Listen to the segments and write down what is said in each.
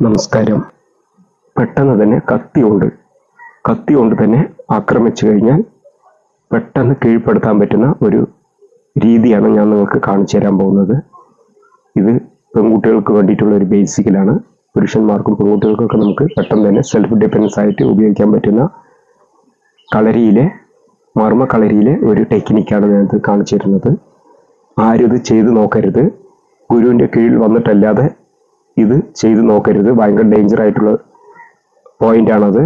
നമസ്കാരം. പെട്ടെന്ന് തന്നെ കത്തി കൊണ്ട് കത്തി കൊണ്ട് തന്നെ ആക്രമിച്ചു കഴിഞ്ഞാൽ പെട്ടെന്ന് കീഴ്പ്പെടുത്താൻ പറ്റുന്ന ഒരു രീതിയാണ് ഞാൻ നിങ്ങൾക്ക് കാണിച്ചു തരാൻ പോകുന്നത്. ഇത് പെൺകുട്ടികൾക്ക് വേണ്ടിയിട്ടുള്ള ഒരു ബേസിക്കലാണ് പുരുഷന്മാർക്കും പെൺകുട്ടികൾക്കൊക്കെ നമുക്ക് പെട്ടെന്ന് തന്നെ സെൽഫ് ഡിപ്പെൻഡൻസ് ആയിട്ട് ഉപയോഗിക്കാൻ പറ്റുന്ന കളരിയിലെ മർമ്മ കളരിയിലെ ഒരു ടെക്നിക്കാണ് ഞാൻ ഇത് കാണിച്ചു തരുന്നത്. ആരും ഇത് ചെയ്തു നോക്കരുത്. ഗുരുവിന്റെ കീഴിൽ വന്നിട്ടല്ലാതെ ഇത് ചെയ്ത് നോക്കരുത്. ഭയങ്കര ഡേഞ്ചർ ആയിട്ടുള്ള പോയിന്റ് ആണത്.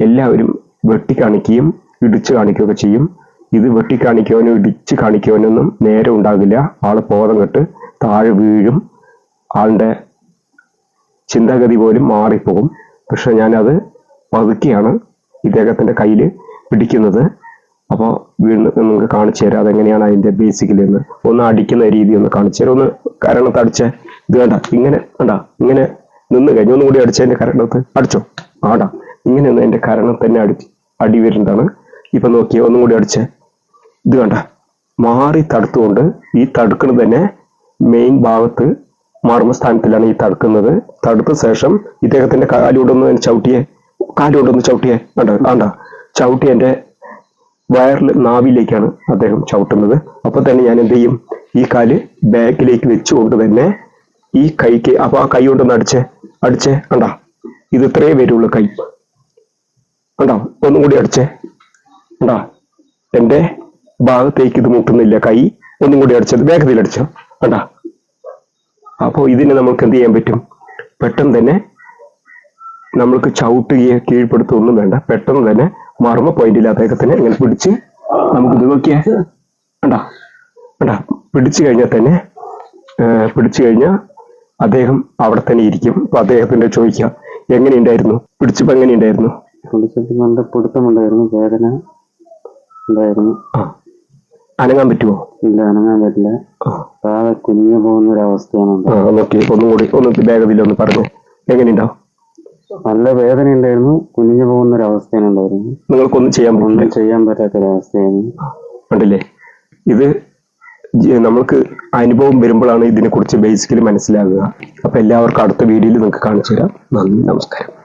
എല്ലാവരും വെട്ടി കാണിക്കുകയും ഇടിച്ച് കാണിക്കുകയൊക്കെ ചെയ്യും. ഇത് വെട്ടി കാണിക്കുവാനോ ഇടിച്ച് കാണിക്കുവാനൊന്നും നേരെ ഉണ്ടാകില്ല. ആൾ ബോധം കെട്ട് താഴെ വീഴും. ആളുടെ ചിന്താഗതി പോലും മാറിപ്പോകും. പക്ഷെ ഞാനത് പതുക്കെയാണ് ഇദ്ദേഹത്തിന്റെ കയ്യിൽ പിടിക്കുന്നത്. അപ്പോൾ വീണ്ടും നിങ്ങൾക്ക് കാണിച്ചു തരാം അതെങ്ങനെയാണ് അതിന്റെ ബേസിക്കലി ഒന്ന് അടിക്കുന്ന രീതി ഒന്ന് കാണിച്ചു തരാം ഒന്ന് കാരണം അടിച്ച ഇത് വേണ്ട. ഇങ്ങനെ വേണ്ട ഇങ്ങനെ നിന്ന് കഴിഞ്ഞു ഒന്നും കൂടി അടിച്ച എന്റെ കരണത്ത് അടിച്ചോ. ആടാ ഇങ്ങനെ ഒന്ന് എന്റെ കരണം തന്നെ അടി അടി വരുന്നതാണ്. ഇപ്പൊ നോക്കിയേ ഒന്നും കൂടി അടിച്ചേ. ഇത് വേണ്ട മാറി തടുത്തുകൊണ്ട് ഈ തടുക്കുന്നത് തന്നെ മെയിൻ ഭാഗത്ത് മർമ്മസ്ഥാനത്തിലാണ് ഈ തടുക്കുന്നത്. തടുത്ത ശേഷം ഇദ്ദേഹത്തിന്റെ ഒന്ന് ചവിട്ടിയെ കാലുകൊണ്ടൊന്ന് ചവിട്ടിയെ. വേണ്ട വേണ്ട ചവിട്ടി എന്റെ വയറിൽ നാവിലേക്കാണ് അദ്ദേഹം ചവിട്ടുന്നത്. അപ്പൊ തന്നെ ഞാൻ എന്ത് ചെയ്യും? ഈ കാൽ ബാക്കിലേക്ക് വെച്ചുകൊണ്ട് തന്നെ ഈ കൈക്ക് അപ്പൊ ആ കൈ കൊണ്ടൊന്ന് അടിച്ചേ അടിച്ചേ കണ്ടാ? ഇത് ഇത്രേ വരുള്ളൂ കൈ. കണ്ടോ? ഒന്നും കൂടി അടിച്ചേ കണ്ടാ? എന്റെ ഭാഗത്തേക്ക് ഇത് മുട്ടുന്നില്ല കൈ. ഒന്നും കൂടി അടിച്ചത് വേഗത്തിൽ അടിച്ചോ കണ്ടാ? അപ്പോൾ ഇതിനെ നമുക്ക് എന്ത് ചെയ്യാൻ പറ്റും? പെട്ടെന്ന് തന്നെ നമ്മൾക്ക് ചവിട്ടുകയോ കീഴ്പ്പെടുത്തുകയൊന്നും വേണ്ട. പെട്ടെന്ന് തന്നെ മർമ്മ പോയിന്റിൽ അദ്ദേഹത്തിനെ ഇങ്ങനെ പിടിച്ച് നമുക്ക് ഇത് നോക്കിയാൽ കണ്ടാ? കണ്ടാ? പിടിച്ചു കഴിഞ്ഞാൽ തന്നെ പിടിച്ചു കഴിഞ്ഞാൽ അദ്ദേഹം അവിടെ തന്നെ ഇരിക്കും. അപ്പൊ അദ്ദേഹത്തിന്റെ ചോദിക്കാം എങ്ങനെയുണ്ടായിരുന്നു? പിടിച്ചപ്പോ എങ്ങനെയുണ്ടായിരുന്നു? ഉണ്ടായിരുന്നു നല്ല പിടുത്തമുണ്ടായിരുന്നു വേദന ഉണ്ടായിരുന്നു. അനങ്ങാൻ പറ്റുമോ ഇല്ല അനങ്ങാൻ പറ്റില്ല. താഴെ കുഞ്ഞു പോകുന്ന ഒരു അവസ്ഥയാണ്. നോക്കി ഒന്നും കൂടി ഒന്ന് വേഗത്തിൽ ഒന്ന് പറഞ്ഞു. എങ്ങനെയുണ്ടാവും നല്ല വേദന ഉണ്ടായിരുന്നു കുഞ്ഞു പോകുന്ന ഒരു അവസ്ഥയാണ് ഉണ്ടായിരുന്നു നിങ്ങൾക്കൊന്നും ചെയ്യാൻ ഒന്നും ചെയ്യാൻ പറ്റാത്ത ഒരു അവസ്ഥയാണ് ഉണ്ടല്ലേ ഇത് നമ്മൾക്ക് അനുഭവം വരുമ്പോഴാണ് ഇതിനെ കുറിച്ച് ബേസിക്കലി മനസ്സിലാകുക അപ്പൊ എല്ലാവർക്കും അടുത്ത വീഡിയോയിൽ നിങ്ങൾക്ക് കാണിച്ചു തരാം നന്ദി നമസ്കാരം.